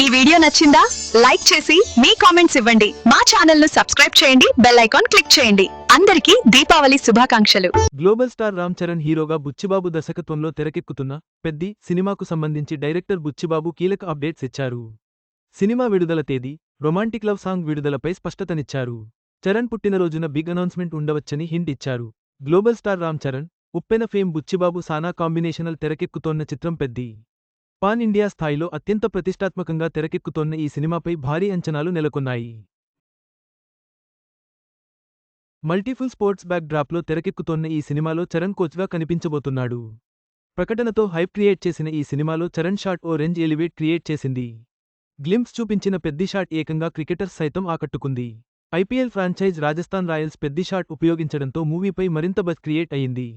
ఈ వీడియో నచ్చిందా? లైక్ చేసి మీ కామెంట్స్ ఇవ్వండి. మా ఛానల్ను సబ్స్క్రైబ్ చేయండి. బెల్ ఐకాన్ క్లిక్ చేయండి. అందరికీ దీపావళి శుభాకాంక్షలు. గ్లోబల్ స్టార్ రామ్ చరణ్ హీరోగా బుచ్చిబాబు దర్శకత్వంలో తెరకెక్కుతున్న పెద్ది సినిమాకు సంబంధించి డైరెక్టర్ బుచ్చిబాబు కీలక అప్డేట్స్ ఇచ్చారు. సినిమా విడుదల తేదీ రొమాంటిక్ లవ్ సాంగ్ విడుదలపై స్పష్టతనిచ్చారు. చరణ్ పుట్టినరోజున బిగ్ అనౌన్స్మెంట్ ఉండవచ్చని హింట్ ఇచ్చారు. Global star Ram Charan Uppena fame Buchibabu Sana combinational తెరకెక్కుతోన్న చిత్రం పెద్ది. పాన్ ఇండియా స్థాయిలో అత్యంత ప్రతిష్టాత్మకంగా తెరకెక్కుతోన్న ఈ సినిమాపై భారీ అంచనాలు నెలకొన్నాయి. మల్టీఫుల్ స్పోర్ట్స్ బ్యాక్ డ్రాప్లో తెరకెక్కుతోన్న ఈ సినిమాలో చరణ్ కోచ్గా కనిపించబోతున్నాడు. ప్రకటనతో హైప్ క్రియేట్ చేసిన ఈ సినిమాలో చరణ్ షాట్ ఓ రేంజ్ ఎలివేట్ క్రియేట్ చేసింది. గ్లింప్స్ చూపించిన పెద్ది షాట్ ఏకంగా క్రికెటర్స్ సైతం ఆకట్టుకుంది. IPL franchise Rajasthan Royals Peddi shot ఉపయోగించడంతో మూవీపై మరింత బజ్ క్రియేట్ అయింది.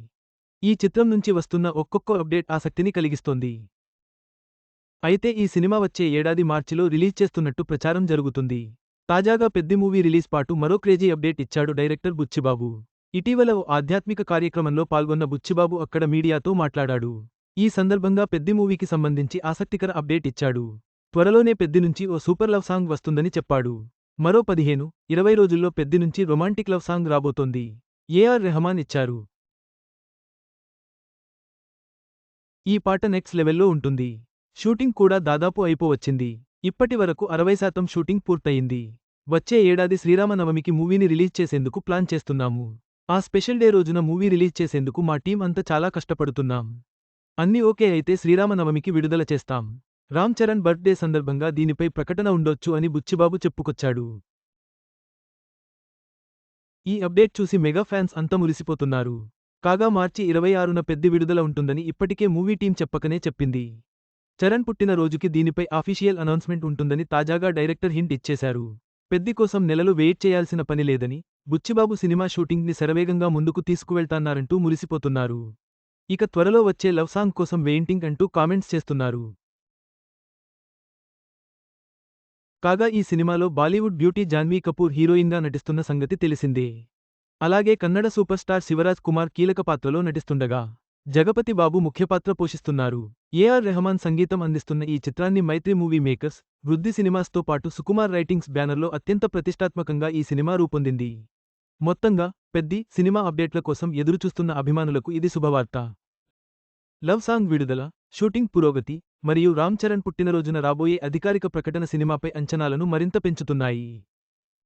ఈ చిత్రం నుంచి వస్తున్న ఒక్కొక్క అప్డేట్ ఆసక్తిని కలిగిస్తోంది. అయితే ఈ సినిమా వచ్చే ఏడాది మార్చిలో రిలీజ్ చేస్తున్నట్టు ప్రచారం జరుగుతుంది. తాజాగా పెద్ది మూవీ రిలీజ్ పాటు మరో క్రేజీ అప్డేట్ ఇచ్చాడు డైరెక్టర్ బుచ్చిబాబు. ఇటీవల ఓ ఆధ్యాత్మిక కార్యక్రమంలో పాల్గొన్న బుచ్చిబాబు అక్కడ మీడియాతో మాట్లాడాడు. ఈ సందర్భంగా పెద్ది మూవీకి సంబంధించి ఆసక్తికర అప్డేట్ ఇచ్చాడు. త్వరలోనే పెద్ది నుంచి ఓ సూపర్ లవ్ సాంగ్ వస్తుందని చెప్పాడు. మరో పదిహేను ఇరవై రోజుల్లో పెద్ది నుంచి రొమాంటిక్ లవ్ సాంగ్ రాబోతోంది. ఏఆర్ రెహమాన్ ఇచ్చారు. ఈ పాట నెక్స్ట్ లెవెల్లో ఉంటుంది. షూటింగ్ కూడా దాదాపు అయిపోవచ్చింది ఇప్పటి వరకు అరవై శాతం షూటింగ్ పూర్తయింది. వచ్చే ఏడాది శ్రీరామనవమికి మూవీని రిలీజ్ చేసేందుకు ప్లాన్ చేస్తున్నాము. ఆ స్పెషల్ డే రోజున మూవీ రిలీజ్ చేసేందుకు మా టీం అంతా చాలా కష్టపడుతున్నాం. అన్నీ ఓకే అయితే శ్రీరామనవమికి విడుదల చేస్తాం. రామ్ చరణ్ బర్త్డే సందర్భంగా దీనిపై ప్రకటన ఉండొచ్చు అని బుచ్చిబాబు చెప్పుకొచ్చాడు. ఈ అప్డేట్ చూసి మెగా ఫ్యాన్స్ అంతా మురిసిపోతున్నారు. కాగా మార్చి ఇరవై ఆరున పెద్ద విడుదల ఉంటుందని ఇప్పటికే మూవీ టీం చెప్పకనే చెప్పింది. చరణ్ పుట్టిన రోజుకి దీనిపై ఆఫీషియల్ అనౌన్స్మెంట్ ఉంటుందని తాజాగా డైరెక్టర్ హింట్ ఇచ్చేశారు. పెద్ది కోసం నెలలు వెయిట్ చేయాల్సిన పని లేదని బుచ్చిబాబు సినిమా షూటింగ్ని శరవేగంగా ముందుకు తీసుకువెళ్తాన్నారంటూ మురిసిపోతున్నారు. ఇక త్వరలో వచ్చే లవ్ సాంగ్ కోసం వెయింటింగ్ అంటూ కామెంట్స్ చేస్తున్నారు. కాగా ఈ సినిమాలో బాలీవుడ్ బ్యూటీ జాన్వీ కపూర్ హీరోయిన్గా నటిస్తున్న సంగతి తెలిసిందే. అలాగే కన్నడ సూపర్ స్టార్ శివరాజ్ కుమార్ కీలక పాత్రలో నటిస్తుండగా జగపతి బాబు ముఖ్యపాత్ర పోషిస్తున్నారు. ఏఆర్ రెహమాన్ సంగీతం అందిస్తున్న ఈ చిత్రాన్ని మైత్రి మూవీ మేకర్స్ వృద్ధి సినిమాస్తో పాటు సుకుమార్ రైటింగ్స్ బ్యానర్లో అత్యంత ప్రతిష్టాత్మకంగా ఈ సినిమా రూపొందింది. మొత్తంగా పెద్ది సినిమా అప్డేట్ల కోసం ఎదురుచూస్తున్న అభిమానులకు ఇది శుభవార్త. లవ్ సాంగ్ విడుదల షూటింగ్ పురోగతి మరియు రామ్ చరణ్ పుట్టినరోజున రాబోయే అధికారిక ప్రకటన సినిమాపై అంచనాలను మరింత పెంచుతున్నాయి.